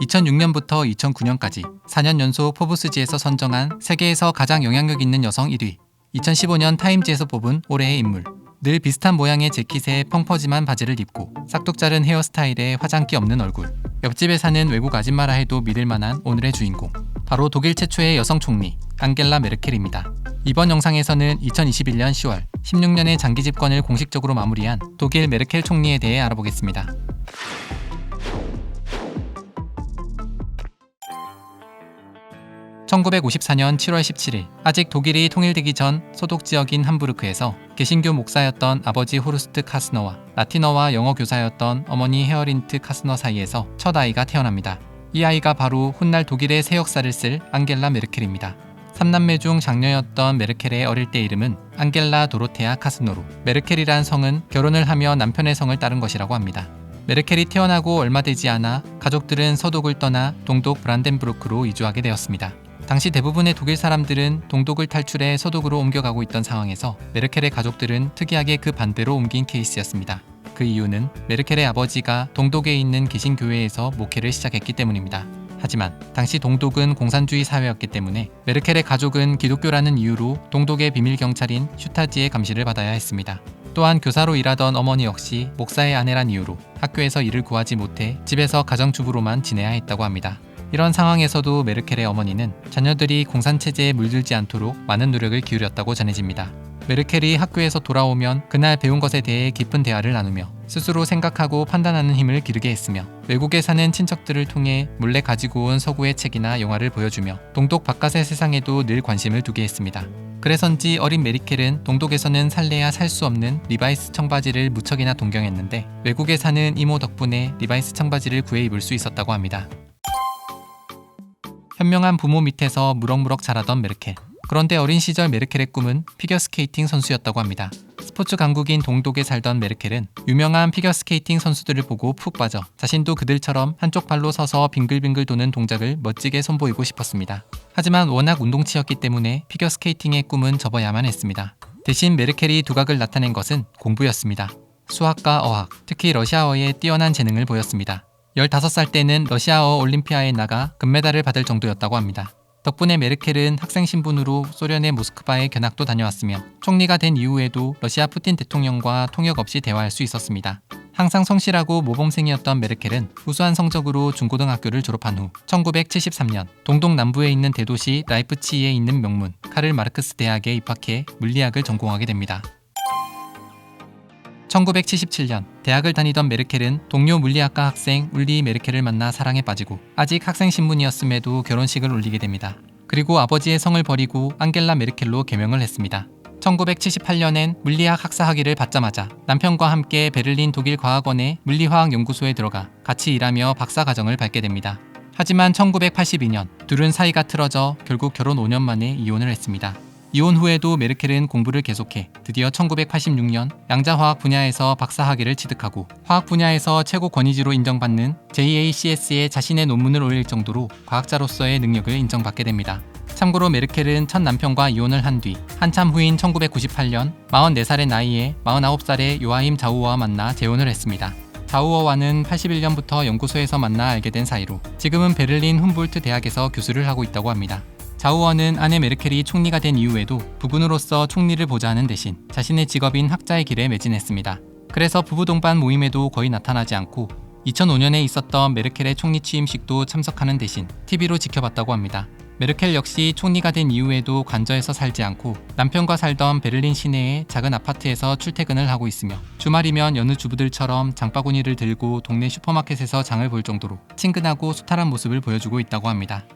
2006년부터 2009년까지 4년 연속 포브스지에서 선정한 세계에서 가장 영향력 있는 여성 1위. 2015년 타임지에서 뽑은 올해의 인물. 늘 비슷한 모양의 재킷에 펑퍼짐한 바지를 입고 싹둑 자른 헤어스타일에 화장기 없는 얼굴. 옆집에 사는 외국 아줌마라 해도 믿을 만한 오늘의 주인공. 바로 독일 최초의 여성 총리 앙겔라 메르켈입니다. 이번 영상에서는 2021년 10월 16년의 장기 집권을 공식적으로 마무리한 독일 메르켈 총리에 대해 알아보겠습니다. (1954년 7월 17일) 아직 독일이 통일되기 전 소독 지역인 함부르크에서 개신교 목사였던 아버지 호르스트 카스너와 라틴어와 영어 교사였던 어머니 헤어린트 카스너 사이에서 첫 아이가 태어납니다. 이 아이가 바로 훗날 독일의 새 역사를 쓸 앙겔라 메르켈입니다. 3남매 중 장녀였던 메르켈의 어릴 때 이름은 앙겔라 도로테아 카스노로 메르켈이란 성은 결혼을 하며 남편의 성을 따른 것이라고 합니다. 메르켈이 태어나고 얼마 되지 않아 가족들은 서독을 떠나 동독 브란덴부르크로 이주하게 되었습니다. 당시 대부분의 독일 사람들은 동독을 탈출해 서독으로 옮겨가고 있던 상황에서 메르켈의 가족들은 특이하게 그 반대로 옮긴 케이스였습니다. 그 이유는 메르켈의 아버지가 동독에 있는 개신교회에서 목회를 시작했기 때문입니다. 하지만 당시 동독은 공산주의 사회였기 때문에 메르켈의 가족은 기독교라는 이유로 동독의 비밀 경찰인 슈타지의 감시를 받아야 했습니다. 또한 교사로 일하던 어머니 역시 목사의 아내란 이유로 학교에서 일을 구하지 못해 집에서 가정주부로만 지내야 했다고 합니다. 이런 상황에서도 메르켈의 어머니는 자녀들이 공산체제에 물들지 않도록 많은 노력을 기울였다고 전해집니다. 메르켈이 학교에서 돌아오면 그날 배운 것에 대해 깊은 대화를 나누며 스스로 생각하고 판단하는 힘을 기르게 했으며 외국에 사는 친척들을 통해 몰래 가지고 온 서구의 책이나 영화를 보여주며 동독 바깥의 세상에도 늘 관심을 두게 했습니다. 그래서인지 어린 메리켈은 동독에서는 살래야 살 수 없는 리바이스 청바지를 무척이나 동경했는데 외국에 사는 이모 덕분에 리바이스 청바지를 구해 입을 수 있었다고 합니다. 현명한 부모 밑에서 무럭무럭 자라던 메르켈. 그런데 어린 시절 메르켈의 꿈은 피겨스케이팅 선수였다고 합니다. 스포츠 강국인 동독에 살던 메르켈은 유명한 피겨스케이팅 선수들을 보고 푹 빠져 자신도 그들처럼 한쪽 발로 서서 빙글빙글 도는 동작을 멋지게 선보이고 싶었습니다. 하지만 워낙 운동치였기 때문에 피겨스케이팅의 꿈은 접어야만 했습니다. 대신 메르켈이 두각을 나타낸 것은 공부였습니다. 수학과 어학, 특히 러시아어에 뛰어난 재능을 보였습니다. 15살 때는 러시아어 올림피아에 나가 금메달을 받을 정도였다고 합니다. 덕분에 메르켈은 학생 신분으로 소련의 모스크바에 견학도 다녀왔으며 총리가 된 이후에도 러시아 푸틴 대통령과 통역 없이 대화할 수 있었습니다. 항상 성실하고 모범생이었던 메르켈은 우수한 성적으로 중고등학교를 졸업한 후 1973년 동독 남부에 있는 대도시 라이프치히에 있는 명문 카를 마르크스 대학에 입학해 물리학을 전공하게 됩니다. 1977년 대학을 다니던 메르켈은 동료 물리학과 학생 울리 메르켈을 만나 사랑에 빠지고 아직 학생 신분이었음에도 결혼식을 올리게 됩니다. 그리고 아버지의 성을 버리고 앙겔라 메르켈로 개명을 했습니다. 1978년엔 물리학 학사 학위를 받자마자 남편과 함께 베를린 독일 과학원의 물리화학 연구소에 들어가 같이 일하며 박사 과정을 밟게 됩니다. 하지만 1982년 둘은 사이가 틀어져 결국 결혼 5년 만에 이혼을 했습니다. 이혼 후에도 메르켈은 공부를 계속해 드디어 1986년 양자화학 분야에서 박사학위를 취득하고 화학 분야에서 최고 권위지로 인정받는 JACS에 자신의 논문을 올릴 정도로 과학자로서의 능력을 인정받게 됩니다. 참고로 메르켈은 첫 남편과 이혼을 한 뒤 한참 후인 1998년 44살의 나이에 49살의 요하임 자우어와 만나 재혼을 했습니다. 자우어와는 81년부터 연구소에서 만나 알게 된 사이로 지금은 베를린 훔볼트 대학에서 교수를 하고 있다고 합니다. 자우어는 아내 메르켈이 총리가 된 이후에도 부군으로서 총리를 보좌하는 대신 자신의 직업인 학자의 길에 매진했습니다. 그래서 부부 동반 모임에도 거의 나타나지 않고 2005년에 있었던 메르켈의 총리 취임식도 참석하는 대신 TV로 지켜봤다고 합니다. 메르켈 역시 총리가 된 이후에도 관저에서 살지 않고 남편과 살던 베를린 시내의 작은 아파트에서 출퇴근을 하고 있으며 주말이면 여느 주부들처럼 장바구니를 들고 동네 슈퍼마켓에서 장을 볼 정도로 친근하고 소탈한 모습을 보여주고 있다고 합니다.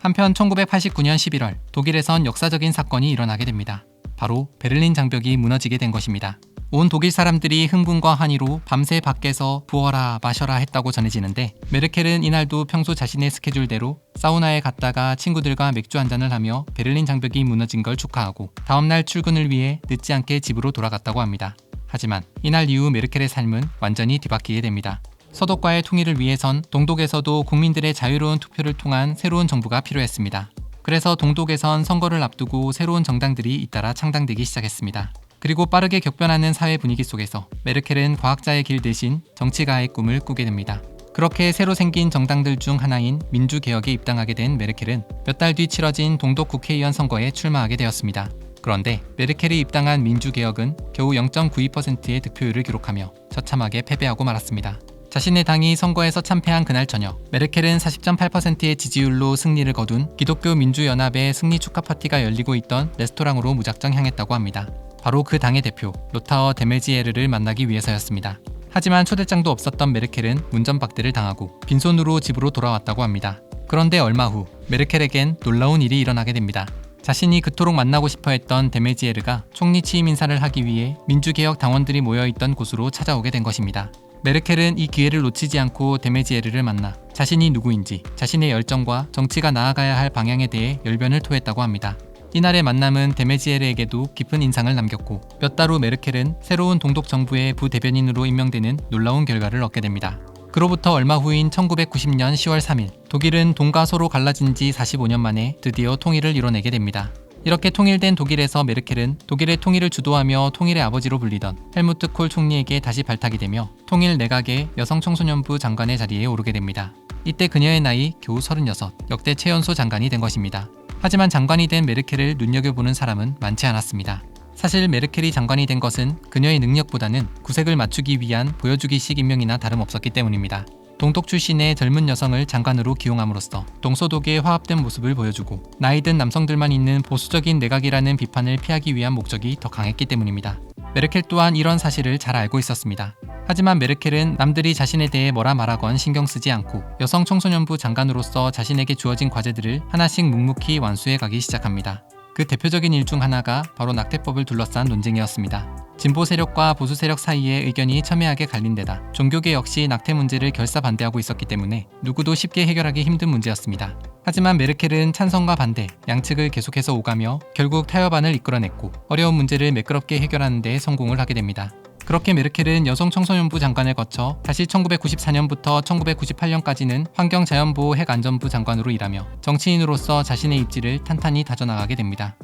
한편 1989년 11월 독일에선 역사적인 사건이 일어나게 됩니다. 바로 베를린 장벽이 무너지게 된 것입니다. 온 독일 사람들이 흥분과 한의로 밤새 밖에서 부어라 마셔라 했다고 전해지는데 메르켈은 이날도 평소 자신의 스케줄대로 사우나에 갔다가 친구들과 맥주 한 잔을 하며 베를린 장벽이 무너진 걸 축하하고 다음날 출근을 위해 늦지 않게 집으로 돌아갔다고 합니다. 하지만 이날 이후 메르켈의 삶은 완전히 뒤바뀌게 됩니다. 서독과의 통일을 위해선 동독에서도 국민들의 자유로운 투표를 통한 새로운 정부가 필요했습니다. 그래서 동독에선 선거를 앞두고 새로운 정당들이 잇따라 창당되기 시작했습니다. 그리고 빠르게 격변하는 사회 분위기 속에서 메르켈은 과학자의 길 대신 정치가의 꿈을 꾸게 됩니다. 그렇게 새로 생긴 정당들 중 하나인 민주개혁에 입당하게 된 메르켈은 몇 달 뒤 치러진 동독 국회의원 선거에 출마하게 되었습니다. 그런데 메르켈이 입당한 민주개혁은 겨우 0.92%의 득표율을 기록하며 처참하게 패배하고 말았습니다. 자신의 당이 선거에서 참패한 그날 저녁, 메르켈은 40.8%의 지지율로 승리를 거둔 기독교 민주연합의 승리 축하 파티가 열리고 있던 레스토랑으로 무작정 향했다고 합니다. 바로 그 당의 대표 로타어 데메지에르를 만나기 위해서였습니다. 하지만 초대장도 없었던 메르켈은 문전박대를 당하고 빈손으로 집으로 돌아왔다고 합니다. 그런데 얼마 후 메르켈에겐 놀라운 일이 일어나게 됩니다. 자신이 그토록 만나고 싶어 했던 데메지에르가 총리 취임 인사를 하기 위해 민주개혁 당원들이 모여있던 곳으로 찾아오게 된 것입니다. 메르켈은 이 기회를 놓치지 않고 데메지에르를 만나 자신이 누구인지 자신의 열정과 정치가 나아가야 할 방향에 대해 열변을 토했다고 합니다. 이날의 만남은 데메지에르에게도 깊은 인상을 남겼고 몇 달 후 메르켈은 새로운 동독 정부의 부대변인으로 임명되는 놀라운 결과를 얻게 됩니다. 그로부터 얼마 후인 1990년 10월 3일 독일은 동과 서로 갈라진 지 45년 만에 드디어 통일을 이뤄내게 됩니다. 이렇게 통일된 독일에서 메르켈은 독일의 통일을 주도하며 통일의 아버지로 불리던 헬무트 콜 총리에게 다시 발탁이 되며 통일 내각의 여성 청소년부 장관의 자리에 오르게 됩니다. 이때 그녀의 나이 겨우 36, 역대 최연소 장관이 된 것입니다. 하지만 장관이 된 메르켈을 눈여겨보는 사람은 많지 않았습니다. 사실 메르켈이 장관이 된 것은 그녀의 능력보다는 구색을 맞추기 위한 보여주기식 임명이나 다름없었기 때문입니다. 동독 출신의 젊은 여성을 장관으로 기용함으로써 동서독의 화합된 모습을 보여주고 나이든 남성들만 있는 보수적인 내각이라는 비판을 피하기 위한 목적이 더 강했기 때문입니다. 메르켈 또한 이런 사실을 잘 알고 있었습니다. 하지만 메르켈은 남들이 자신에 대해 뭐라 말하건 신경 쓰지 않고 여성 청소년부 장관으로서 자신에게 주어진 과제들을 하나씩 묵묵히 완수해 가기 시작합니다. 그 대표적인 일 중 하나가 바로 낙태법을 둘러싼 논쟁이었습니다. 진보 세력과 보수 세력 사이에 의견이 첨예하게 갈린 데다 종교계 역시 낙태 문제를 결사 반대하고 있었기 때문에 누구도 쉽게 해결하기 힘든 문제였습니다. 하지만 메르켈은 찬성과 반대, 양측을 계속해서 오가며 결국 타협안을 이끌어냈고 어려운 문제를 매끄럽게 해결하는 데 성공을 하게 됩니다. 그렇게 메르켈은 여성 청소년부 장관을 거쳐 다시 1994년부터 1998년까지는 환경자연보호 핵안전부 장관으로 일하며 정치인으로서 자신의 입지를 탄탄히 다져나가게 됩니다.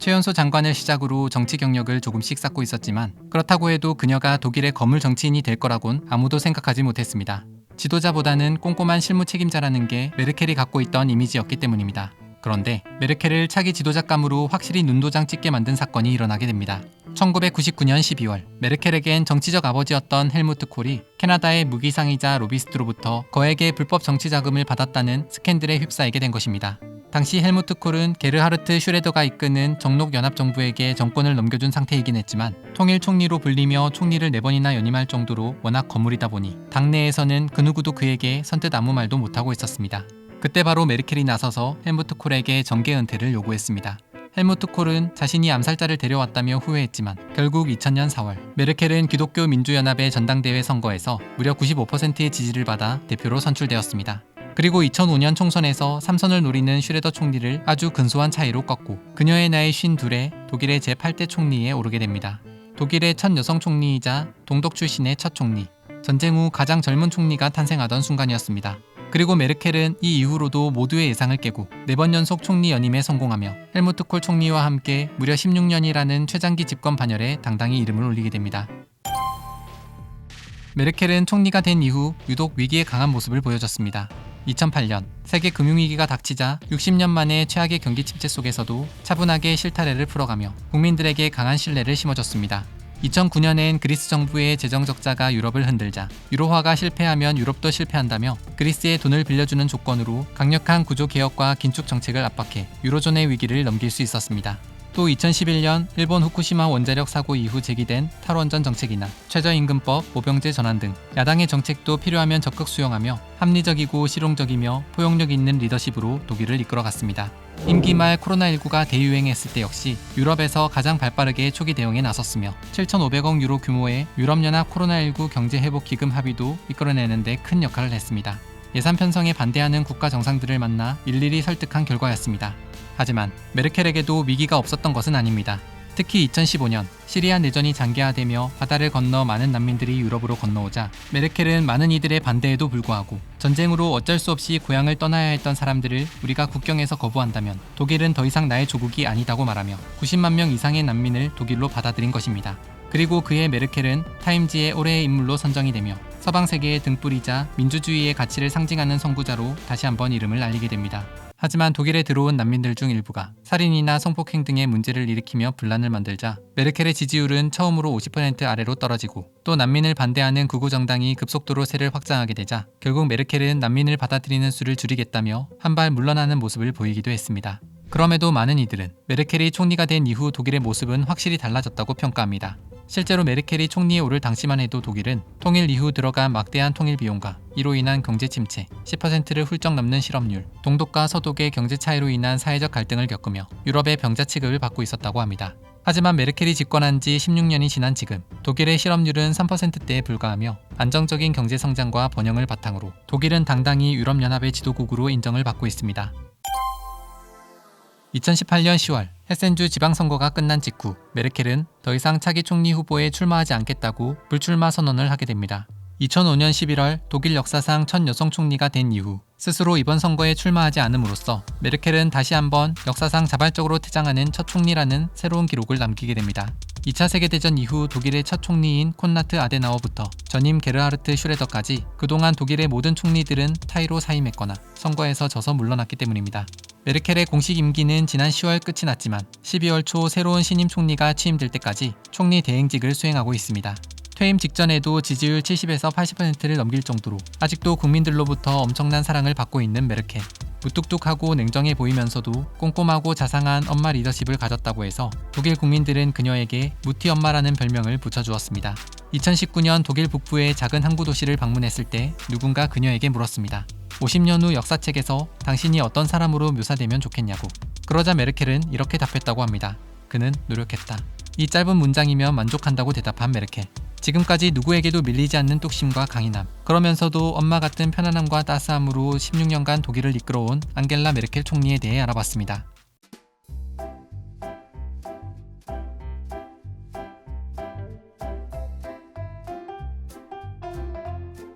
최연소 장관을 시작으로 정치 경력을 조금씩 쌓고 있었지만 그렇다고 해도 그녀가 독일의 거물 정치인이 될 거라곤 아무도 생각하지 못했습니다. 지도자보다는 꼼꼼한 실무 책임자라는 게 메르켈이 갖고 있던 이미지였기 때문입니다. 그런데 메르켈을 차기 지도자감으로 확실히 눈도장 찍게 만든 사건이 일어나게 됩니다. 1999년 12월 메르켈에겐 정치적 아버지였던 헬무트 콜이 캐나다의 무기상이자 로비스트로부터 거액의 불법 정치 자금을 받았다는 스캔들에 휩싸이게 된 것입니다. 당시 헬무트 콜은 게르하르트 슈레더가 이끄는 정록 연합 정부에게 정권을 넘겨준 상태이긴 했지만 통일 총리로 불리며 총리를 네 번이나 연임할 정도로 워낙 거물이다 보니 당내에서는 그 누구도 그에게 선뜻 아무 말도 못하고 있었습니다. 그때 바로 메르켈이 나서서 헬무트 콜에게 정계 은퇴를 요구했습니다. 헬무트 콜은 자신이 암살자를 데려왔다며 후회했지만 결국 2000년 4월 메르켈은 기독교 민주연합의 전당대회 선거에서 무려 95%의 지지를 받아 대표로 선출되었습니다. 그리고 2005년 총선에서 3선을 노리는 슈레더 총리를 아주 근소한 차이로 꺾고 그녀의 나이 52에 독일의 제8대 총리에 오르게 됩니다. 독일의 첫 여성 총리이자 동독 출신의 첫 총리, 전쟁 후 가장 젊은 총리가 탄생하던 순간이었습니다. 그리고 메르켈은 이 이후로도 모두의 예상을 깨고 네번 연속 총리 연임에 성공하며 헬무트 콜 총리와 함께 무려 16년이라는 최장기 집권 반열에 당당히 이름을 올리게 됩니다. 메르켈은 총리가 된 이후 유독 위기에 강한 모습을 보여줬습니다. 2008년 세계 금융위기가 닥치자 60년 만에 최악의 경기 침체 속에서도 차분하게 실타래를 풀어가며 국민들에게 강한 신뢰를 심어줬습니다. 2009년엔 그리스 정부의 재정 적자가 유럽을 흔들자 유로화가 실패하면 유럽도 실패한다며 그리스에 돈을 빌려주는 조건으로 강력한 구조 개혁과 긴축 정책을 압박해 유로존의 위기를 넘길 수 있었습니다. 또 2011년 일본 후쿠시마 원자력 사고 이후 제기된 탈원전 정책이나 최저임금법, 모병제 전환 등 야당의 정책도 필요하면 적극 수용하며 합리적이고 실용적이며 포용력 있는 리더십으로 독일을 이끌어갔습니다. 임기 말 코로나19가 대유행했을 때 역시 유럽에서 가장 발빠르게 초기 대응에 나섰으며 7,500억 유로 규모의 유럽연합 코로나19 경제회복기금 합의도 이끌어내는 데 큰 역할을 했습니다. 예산 편성에 반대하는 국가 정상들을 만나 일일이 설득한 결과였습니다. 하지만 메르켈에게도 위기가 없었던 것은 아닙니다. 특히 2015년 시리아 내전이 장기화되며 바다를 건너 많은 난민들이 유럽으로 건너오자 메르켈은 많은 이들의 반대에도 불구하고 전쟁으로 어쩔 수 없이 고향을 떠나야 했던 사람들을 우리가 국경에서 거부한다면 독일은 더 이상 나의 조국이 아니다고 말하며 90만 명 이상의 난민을 독일로 받아들인 것입니다. 그리고 그의 메르켈은 타임지의 올해의 인물로 선정이 되며 서방 세계의 등불이자 민주주의의 가치를 상징하는 선구자로 다시 한번 이름을 알리게 됩니다. 하지만 독일에 들어온 난민들 중 일부가 살인이나 성폭행 등의 문제를 일으키며 분란을 만들자 메르켈의 지지율은 처음으로 50% 아래로 떨어지고 또 난민을 반대하는 극우 정당이 급속도로 세를 확장하게 되자 결국 메르켈은 난민을 받아들이는 수를 줄이겠다며 한 발 물러나는 모습을 보이기도 했습니다. 그럼에도 많은 이들은 메르켈이 총리가 된 이후 독일의 모습은 확실히 달라졌다고 평가합니다. 실제로 메르켈이 총리에 오를 당시만 해도 독일은 통일 이후 들어간 막대한 통일 비용과 이로 인한 경제 침체, 10%를 훌쩍 넘는 실업률, 동독과 서독의 경제 차이로 인한 사회적 갈등을 겪으며 유럽의 병자 취급을 받고 있었다고 합니다. 하지만 메르켈이 집권한 지 16년이 지난 지금 독일의 실업률은 3%대에 불과하며 안정적인 경제 성장과 번영을 바탕으로 독일은 당당히 유럽연합의 지도국으로 인정을 받고 있습니다. 2018년 10월 헤센주 지방선거가 끝난 직후 메르켈은 더 이상 차기 총리 후보에 출마하지 않겠다고 불출마 선언을 하게 됩니다. 2005년 11월 독일 역사상 첫 여성 총리가 된 이후 스스로 이번 선거에 출마하지 않음으로써 메르켈은 다시 한번 역사상 자발적으로 퇴장하는 첫 총리라는 새로운 기록을 남기게 됩니다. 2차 세계대전 이후 독일의 첫 총리인 콘라트 아데나워부터 전임 게르하르트 슈레더까지 그동안 독일의 모든 총리들은 타이로 사임했거나 선거에서 져서 물러났기 때문입니다. 메르켈의 공식 임기는 지난 10월 끝이 났지만 12월 초 새로운 신임 총리가 취임될 때까지 총리 대행직을 수행하고 있습니다. 퇴임 직전에도 지지율 70에서 80%를 넘길 정도로 아직도 국민들로부터 엄청난 사랑을 받고 있는 메르켈. 무뚝뚝하고 냉정해 보이면서도 꼼꼼하고 자상한 엄마 리더십을 가졌다고 해서 독일 국민들은 그녀에게 무티 엄마라는 별명을 붙여주었습니다. 2019년 독일 북부의 작은 항구 도시를 방문했을 때 누군가 그녀에게 물었습니다. 50년 후 역사책에서 당신이 어떤 사람으로 묘사되면 좋겠냐고. 그러자 메르켈은 이렇게 답했다고 합니다. 그는 노력했다. 이 짧은 문장이면 만족한다고 대답한 메르켈. 지금까지 누구에게도 밀리지 않는 뚝심과 강인함. 그러면서도 엄마 같은 편안함과 따스함으로 16년간 독일을 이끌어온 앙겔라 메르켈 총리에 대해 알아봤습니다.